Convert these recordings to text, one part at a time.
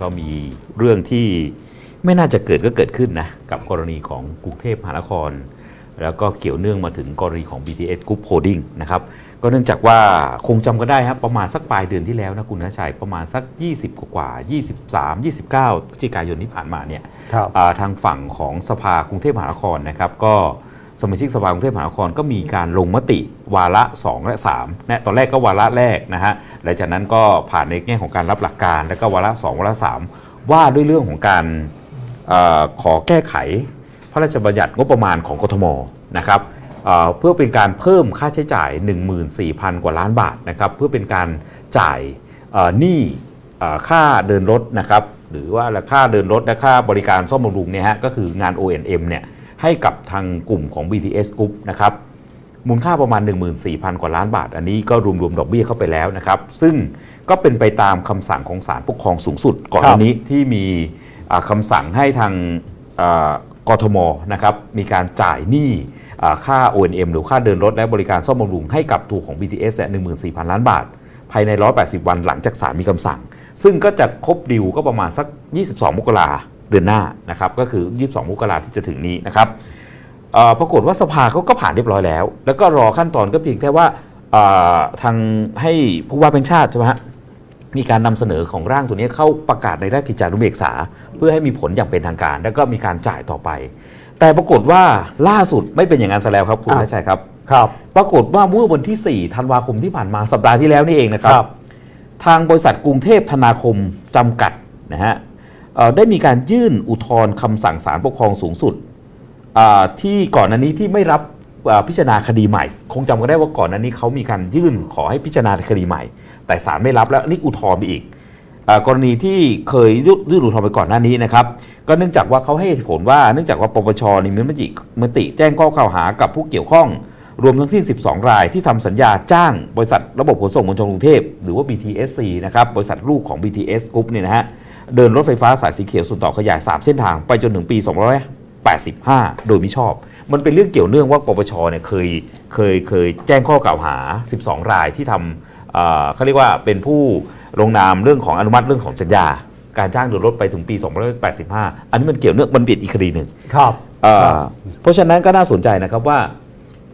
ก็มีเรื่องที่ไม่น่าจะเกิดก็เกิดขึ้นนะ กับกรณีของกรุงเทพมหานคร แล้วก็เกี่ยวเนื่องมาถึงกรณีของ BTS Group Holding นะครับก็เนื่องจากว่าคงจำกันได้ครับประมาณสักปลายเดือนที่แล้วนะคุณนชัยประมาณสัก 20 กว่าๆ23 29พฤศจิกายนที่ผ่านมาเนี่ยครับอ่าทางฝั่งของสภากรุงเทพมหานครนะครับก็ สมาชิกสภากรุงเทพมหานครก็มีการลงมติวาระ 2 และ3นะตอนแรกก็วาระแรกนะฮะหลังจากนั้นก็ผ่านในแง่ของการรับหลักการ แล้วก็วาระ 2 วาระ 3 ว่าด้วยเรื่องของการออขอแก้ไข พระราชบัญญัติงบประมาณของกทมนะครับเเพื่อเป็นการเพิ่มค่าใช้จ่าย 14,000 กว่าล้านบาทนะครับเพื่อเป็นการจ่ายหนี้ค่าเดินรถนะครับหรือว่าค่าเดินรถและค่าบริการซ่อมบำรุงเนี่ยฮะก็คืองาน O&M เนี่ย ให้กับทางกลุ่มของ BTS Group นะครับมูลค่าประมาณ 14,000 กว่าล้านบาท อันนี้ก็รวมๆดอกเบี้ยเข้าไปแล้วนะครับ ซึ่งก็เป็นไปตามคำสั่งของศาลปกครองสูงสุด ก่อนหน้านี้ที่มีอ่าคำสั่งให้ทางอ่ากทมนะครับมีการจ่ายหนี้อ่าค่า O&M หรือค่าเดินรถและบริการซ่อมบำรุงให้กับตัวของ BTS เนี่ย14,000 ล้านบาท ภายใน 180 วันหลังจากศาลมีคำสั่ง ซึ่งก็จะครบดิวก็ประมาณสัก 22 มกรา เดือนหน้านะครับก็คือ 22 มกราที่จะถึงนี้นะครับเอ่อปรากฏว่าสภาเขาก็ผ่านเรียบร้อยแล้ว แล้วก็รอขั้นตอนก็เพียงแค่ว่าอ่าทางให้ผู้ว่าเป็นชาติใช่ไหมฮะมีการนำเสนอของร่างตัวนี้เข้าประกาศในราชกิจจานุเบกษา เพื่อให้มีผลอย่างเป็นทางการ แล้วก็มีการจ่ายต่อไป แต่ปรากฏว่าล่าสุดไม่เป็นอย่างนั้นซะแล้วครับคุณอ้าวนัชชัยครับครับ ปรากฏว่าเมื่อวันที่ 4 ธันวาคมที่ผ่านมาสัปดาห์ที่แล้วนี่เองนะครับ ทางบริษัทกรุงเทพธนาคมจำกัดนะฮะเอ่อ ได้มีการยื่นอุทธรณ์คำสั่งศาลปกครองสูงสุดที่ก่อนหน้านี้ที่ไม่รับพิจารณาคดีใหม่ คงจำกันได้ว่าก่อนหน้านี้เขามีการยื่นขอให้พิจารณาคดีใหม่ แต่ศาลไม่รับแล้วนี่อุทธรณ์ไปอีกอกรณีที่เคยยื่นอุทธรณ์ไปก่อนหน้านี้นะครับ ก็เนื่องจากว่าเขาให้เหตุผลว่าเนื่องจากว่าปปชนี่มีมติมติแจ้งข้อกล่าวหากับผู้เกี่ยวข้อง รวมทั้งสิ้น 12 รายที่ทำสัญญาจ้างบริษัทระบบขนส่งมวลชนกรุงเทพหรือว่า BTSC นะครับบริษัทลูกของ BTS Group เนี่ยนะฮะ เดินรถไฟฟ้าสายสีเขียวส่วนต่อขยาย 3 เส้นทางไปจนถึงปี285 โดยมิชอบ มันเป็นเรื่องเกี่ยวเนื่องว่าปปชเนี่ยเคยเคยเคยแจ้งข้อกล่าวหา 12 รายที่ทำเอ่อเขาเรียกว่าเป็นผู้ลงนามเรื่องของอนุมัติเรื่องของสัญญา การจ้างเดินรถไปถึงปี285 อันนี้มันเกี่ยวเนื่องมันเปลี่ยนอีกคดีหนึ่งครับเอ่อครับเพราะฉะนั้นก็น่าสนใจนะครับว่า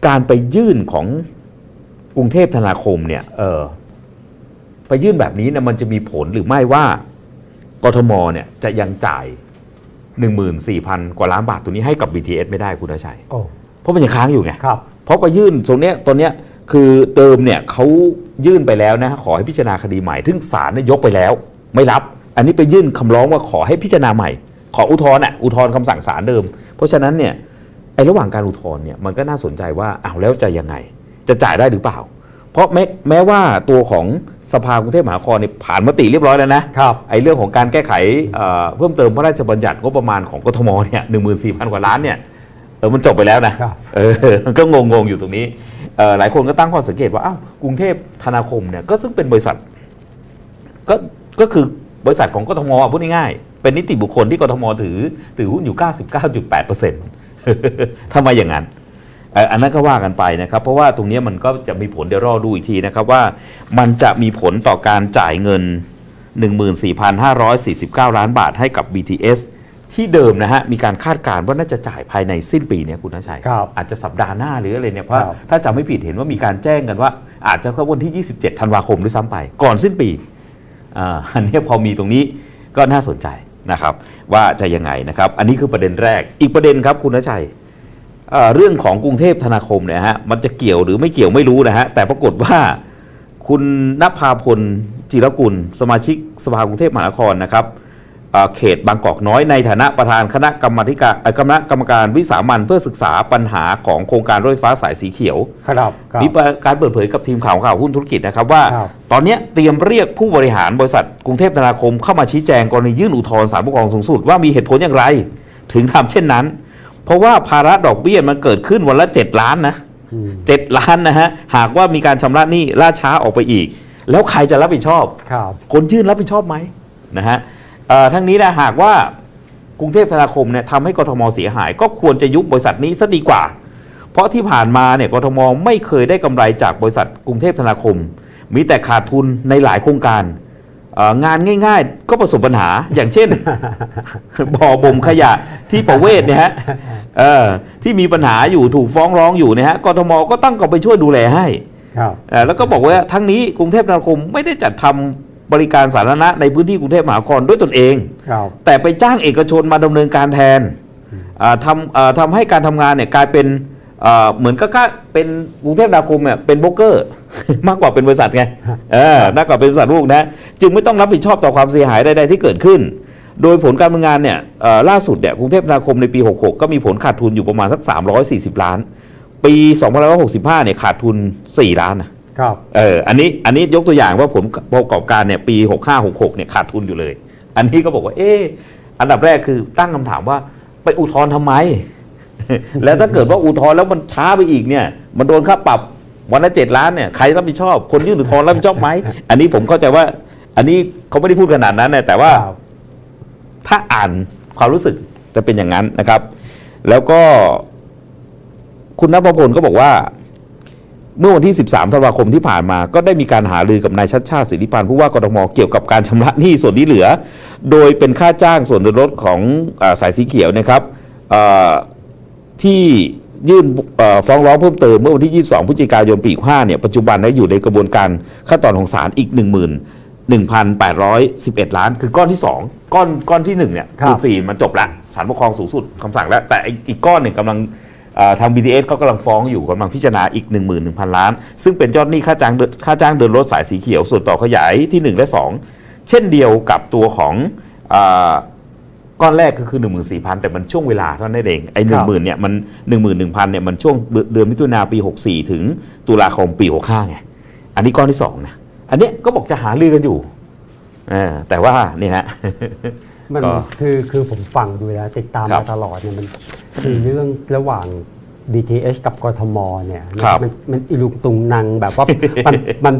การไปยื่นของกรุงเทพธนาคมเนี่ยเออไปยื่นแบบนี้เนี่ยมันจะมีผลหรือไม่ว่า กทมเนี่ยจะยังจ่าย 14,000 กว่าล้านบาทตัวนี้ให้กับ BTS ไม่ได้คุณอาชัย โอ้เพราะมันยังค้างอยู่ไง ครับ เพราะไปยื่นตรงเนี้ยตอนเนี้ยคือเดิมเนี่ยเขายื่นไปแล้วนะขอให้พิจารณาคดีใหม่ซึ่งศาลเนี่ยยกไปแล้ว ไม่รับ อันนี้ไปยื่นคำร้องว่าขอให้พิจารณาใหม่ ขออุทธรณ์อะอุทธรณ์คำสั่งศาลเดิม เพราะฉะนั้นเนี่ยไอ้ระหว่างการอุทธรณ์เนี่ยมันก็น่าสนใจว่าอ้าวแล้วจะยังไง จะจ่ายได้หรือเปล่า เพราะแม้แม้ว่าตัวของ สภากรุงเทพมหานครเนี่ยผ่านมติเรียบร้อยแล้วนะครับไอ้เรื่องของการแก้ไขเอ่อเพิ่มเติมพระราชบัญญัติงบประมาณของกทมเนี่ยหนึ่งหมื่นสี่พันกว่าล้านเนี่ยเออมันจบไปแล้วนะครับ เออมันก็งงงๆอยู่ตรงนี้เอ่อหลายคนก็ตั้งข้อสังเกตว่าอ้าวกรุงเทพธนาคมเนี่ยก็ซึ่งเป็นบริษัท ก็ก็คือบริษัทของกทมอะพูดง่ายๆเป็นนิติบุคคลที่กทมถือถือหุ้นอยู่ 99.8%ทำไมอย่างนั้นเอ่ออันนั้นก็ว่ากันไปนะครับ เพราะว่าตรงนี้มันก็จะมีผลเดี๋ยวรอดูอีกทีนะครับว่ามันจะมีผลต่อการจ่ายเงิน 14,549 ล้านบาทให้กับ BTS ที่เดิมนะฮะมีการคาดการณ์ว่าน่าจะจ่ายภายในสิ้นปีเนี้คุณนชัยครับอาจจะสัปดาห์หน้าหรืออะไรเนี่ยเพราะครับถ้าจำไม่ผิดเห็นว่ามีการแจ้งกันว่า อาจจะสักวันที่ 27 ธันวาคมด้วยซ้ำไป ก่อนสิ้นปีอ่าอันนี้พอมีตรงนี้ก็น่าสนใจนะครับ ว่าจะยังไงนะครับ อันนี้คือประเด็นแรกอีกประเด็นครับคุณนชัย เอ่อเรื่องของกรุงเทพธนาคมเนี่ยฮะมันจะเกี่ยวหรือไม่เกี่ยวไม่รู้นะฮะแต่ปรากฏว่าคุณนภาพลจิรกุล สมาชิกสภากรุงเทพมหานครนะครับเอ่อเขตบางกอกน้อยในฐานะประธานคณะกรรมาธิการเอ่อคณะกรรมการวิสามันเพื่อศึกษาปัญหาของโครงการรถไฟฟ้าสายสีเขียวครับครับมีการเปิดเผยกับทีมข่าวข่าวหุ้นธุรกิจนะครับว่าครับตอนเนี้ยเตรียมเรียกผู้บริหารบริษัทกรุงเทพธนาคมเข้ามาชี้แจงกรณียื่นอุทธรณ์ศาลปกครองสูงสุดว่ามีเหตุผลอย่างไร ถึงทำเช่นนั้น เพราะว่าภาระดอกเบี้ยมันเกิดขึ้นวันละ 7 ล้านนะอืมเจ็ดล้านนะฮะ หากว่ามีการชำระหนี้ล่าช้าออกไปอีก แล้วใครจะรับผิดชอบครับคนยื่นรับผิดชอบไหมนะฮะเอ่อทั้งนี้นะหากว่ากรุงเทพธนาคมเนี่ยทำให้กทมเสียหาย ก็ควรจะยุบบริษัทนี้ซะดีกว่า เพราะที่ผ่านมาเนี่ยกทมไม่เคยได้กำไรจากบริษัทกรุงเทพธนาคม มีแต่ขาดทุนในหลายโครงการเอ่องานง่าย ๆ ก็ประสบปัญหาอย่างเช่น บ่อบ่มขยะที่ประเวศเนี่ยฮะ เออที่มีปัญหาอยู่ถูกฟ้องร้องอยู่เนี่ยฮะกทมก็ตั้งก็ไปช่วยดูแลให้ครับเอ่อแล้วก็บอกว่าทั้งนี้กรุงเทพมหานครไม่ได้จัดทำบริการสาธารณะในพื้นที่กรุงเทพมหานครด้วยตนเองครับแต่ไปจ้างเอกชนมาดำเนินการแทนอ่าทำเอ่อทำให้การทำงานเนี่ยกลายเป็นเอ่อเหมือนก็ก็เป็นกรุงเทพมหานครเนี่ยเป็นโบรกเกอร์ มากกว่าเป็นบริษัทไงฮะเออมากกว่าเป็นบริษัทลูกนะ จึงไม่ต้องรับผิดชอบต่อความเสียหายใดๆที่เกิดขึ้น โดยผลการดำเนินงานเนี่ยเอ่อล่าสุดเนี่ยกรุงเทพมหานครในปี 66 ก็มีผลขาดทุนอยู่ประมาณสัก 340 ล้าน ปี2565เนี่ยขาดทุน 4 ล้านนะครับเอออันนี้อันนี้ยกตัวอย่างว่าผลประกอบการเนี่ยปี 65 66เนี่ยขาดทุนอยู่เลย อันนี้ก็บอกว่าเอออันดับแรกคือตั้งคำถามว่าไปอุทธรณ์ทำไม แล้วถ้าเกิดว่าอุทธรณ์แล้วมันช้าไปอีกเนี่ย มันโดนค่าปรับวันละเจ็ดล้านเนี่ยใครรับผิดชอบ คนยื่นอุทธรณ์รับผิดชอบไหม อันนี้ผมเข้าใจว่า อันนี้เขาไม่ได้พูดขนาดนั้นนะแต่ว่าครับ ถ้าอ่านความรู้สึกจะเป็นอย่างนั้นนะครับ แล้วก็คุณนภพลก็บอกว่า เมื่อวันที่ 13ธันวาคมที่ผ่านมา ก็ได้มีการหารือกับนายชัดชาติสิริพันธ์ผู้ว่ากทมเกี่ยวกับการชำระหนี้ส่วนที่เหลือ โดยเป็นค่าจ้างส่วนเดินรถของอสายสีเขียวนะครับที่ยื่นฟ้องร้องเพิ่มเติมเมื่อวันที่ 22พฤศจิกายนปี65เนี่ยปัจจุบันได้อยู่ในกระบวนการขั้นตอนของศาลอีก1 1 1,811 ล้าน คือก้อนที่ 2 ก้อนก้อนที่1เนี่ยครับคือสี่มันจบละศาลปกครองสูงสุดคำสั่งแล้ว แต่อีกก้อนหนึ่งกำลังเอ่อทาง BTS ก็กำลังฟ้องอยู่กำลังพิจารณาอีก 11,000 ล้าน ซึ่งเป็นยอดหนี้ค่าจ้างเดินค่าจ้างเดินรถสายสีเขียว ส่วนต่อขยายที่1 และ 2 เช่นเดียวกับตัวของเออก้อนแรกก็คือ 14,000 แต่มันช่วงเวลาเท่านั้นเองไอ้ครับ10,000เนี่ยมัน11,000เนี่ยมันช่วงเดือนมิถุนาปี 64 ถึงตุลาคมปี 65ไงอันนี้ก้อนที่สองนะ อันเนี้ยก็บอกจะหารือกันอยู่เออแต่ว่านี่ฮะมันก็คือคือผมฟังดูแล้วติดตามครับมาตลอดเนี่ยมันคือเรื่องระหว่าง BTS กับกทมเนี่ยนะครับมันมันอิลุงตุงนังแบบว่ามันมัน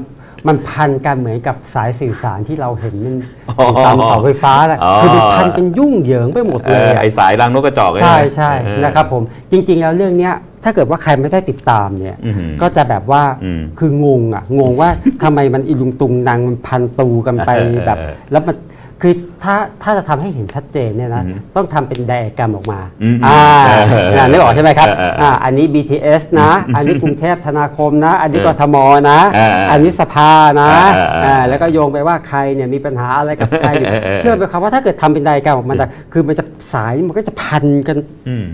มันพันกันเหมือนกับสายสื่อสารที่เราเห็นมันอยู่ตามเสาไฟฟ้าแหละอ๋อ คือมันพันกันยุ่งเหยิงไปหมดเอเลยออะ ไอสายรังนกกระจอกไงใช่ใช่เออ นะครับผมจริงๆแล้วเรื่องเนี้ยถ้าเกิดว่าใครไม่ได้ติดตามเนี่ยอื้อหือก็จะแบบว่าอืมคืองงอะงงว่าทำไมมันอิลุงตุงนางมันพันตูกันไปเออแบบ แล้วมัน คือถ้าถ้าจะทำให้เห็นชัดเจนเนี่ยนะอืมต้องทำเป็นไดอะแกรมออกมาอืมอ่าเออเออน่ะนึกออกใช่ไหมครับเออเออเอออ่อ่าอันนี้ BTS นะ อันนี้กรุงเทพธนาคมนะ อันนี้เออกทมนะ เออเอออัอันนี้สภานะเออเออเอออ่าแล้วก็โยงไปว่าใครเนี่ยมีปัญหาอะไรกับใครอยู่เออเออเออ เชื่อไหมครับว่าถ้าเกิดทำเป็นไดอะแกรมออกมาแต่คือมันจะสายมันก็จะพันกันอืม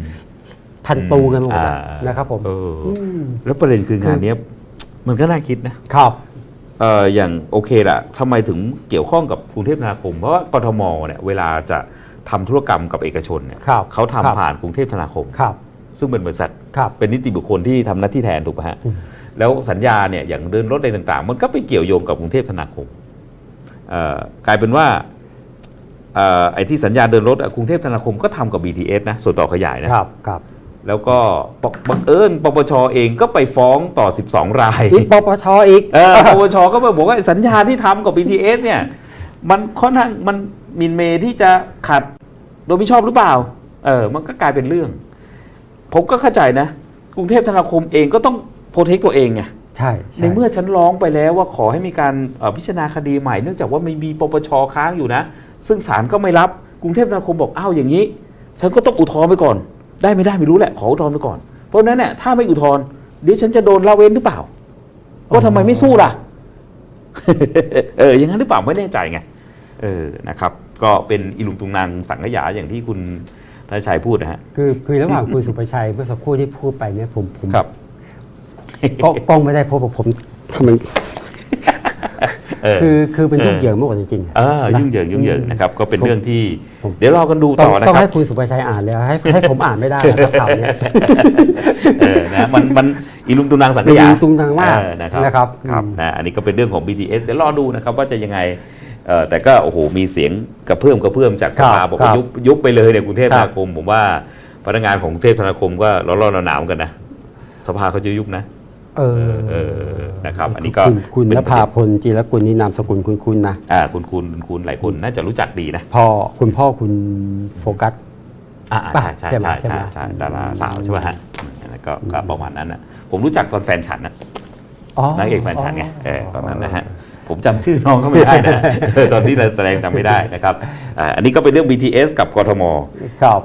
พันตูกันหมดอะอ่านะครับผมเอออม แล้วประเด็นคืองานเนี้ยมันก็น่าคิดนะ ครับ เอออย่างโอเคละทำไมถึงเกี่ยวข้องกับกรุงเทพธนาคม เพราะว่ากทมเนี่ยเวลาจะทำธุรกรรมกับเอกชนเนี่ยครับเขาทำครับ ผ่านกรุงเทพธนาคม ครับ ซึ่งเป็นบริษัท ครับ เป็นนิติบุคคลที่ทำหน้าที่แทนถูกไหมฮะ อืม แล้วสัญญาเนี่ยอย่างเดินรถอะไรต่างๆ มันก็ไปเกี่ยวโยงกับกรุงเทพธนาคมเอ่อกลายเป็นว่าเอ่อไอ้ที่สัญญาเดินรถอะกรุงเทพธนาคมก็ทำกับ BTS นะส่วนต่อขยายนะ ครับ ครับ แล้วก็ปบังเอิญปปชเองก็ไปฟ้องต่อ 12 รายนี่ปปชอีกเออปปชก็มาบอกว่าไอ้สัญญาที่ทำกับ BTS เนี่ยมันค่อนข้างมันหมินเมที่จะขัดโดยไม่ชอบหรือเปล่า เออ มันก็กลายเป็นเรื่อง ผมก็เข้าใจนะ กรุงเทพธนาคมเองก็ต้องโปรเทคตัวเองไงใช่ในใช่เมื่อฉันร้องไปแล้วว่าขอให้มีการเอ่อพิจารณาคดีใหม่เนื่องจากว่าไม่มีปปชค้างอยู่นะ ซึ่งศาลก็ไม่รับกรุงเทพธนาคมบอกอ้าวอย่างนี้ ฉันก็ต้องอุทธรณ์ไปก่อน ได้ไม่ได้ไม่รู้แหละขออุทธรณ์ไปก่อน เพราะฉะนั้นเนี่ยถ้าไม่อุทธรณ์เดี๋ยวฉันจะโดนละเว้นหรือเปล่าว่าทำไมไม่สู้ล่ะ เอออย่างนั้นหรือเปล่าไม่แน่ใจไงเออนะครับ ก็เป็นอิลุงตุงนางสังขยาอย่างที่คุณธนชัยพูดนะฮะคือคือระหว่างคุณสุประชัยเมื่อสักครู่ที่พูดไปเนี่ยผมผมครับก็กล้องไม่ได้พบกับผมทำไมเออ คือคือมันเออยุ่งเหยิงมากกว่าจริงๆเออนะยุ่งเหยิงยุ่งเหยิงนะครับก็เป็นเรื่องที่ผมเดี๋ยวรอกันดูต้อต่งอนะต้องครัให้บคุณสุประชัยอ่านเลยให้ให้ผมอ่านไม่ได้นะครับข่าวเนี้ยเออนะมันมันอีลุงตุนางสังขยาอีลุงตุงนางมากเออนะครับนะครับครับอืมนะอันนี้ก็เป็นเรื่องของ BTS เดี๋ยวรอดูนะครับว่าจะยังไงเออแต่ก็โอ้โหมีเสียงกระเพื่อมกระเพื่อมจากสภาบอกว่ายุบยุบไปเลยเนี่ยกรุงเทพธนาคม ผมว่าพนักงานของกรุงเทพธนาคมก็ร้อนๆหนาวๆกันนะสภาเขาจะยุบนะ เออเออนะครับอันนี้ก็คุณคุณเป็นนภาพลจีรกุลนี่นามสกุลคุณคุณนะอ่าคุณคุณคุณคุณหลายคนน่าจะรู้จักดีนะพ่อคุณพ่อคุณโฟกัสอ่าป่ะใช่ใช่ใช่ไหมใช่ใช่ไหมใช่ดาราสาวใช่ไหมฮะแล้วก็ก็ประมาณนั้นนะผมรู้จักตอนแฟนฉันนะอ๋อนางเอกแฟนฉันไงเออตอนนั้นนะฮะผมจำชื่อน้องเขาไม่ได้นะเออตอนที่เราแสดงจำไม่ได้นะครับอ่าอันนี้ก็เป็นเรื่อง BTS กับกทมครับ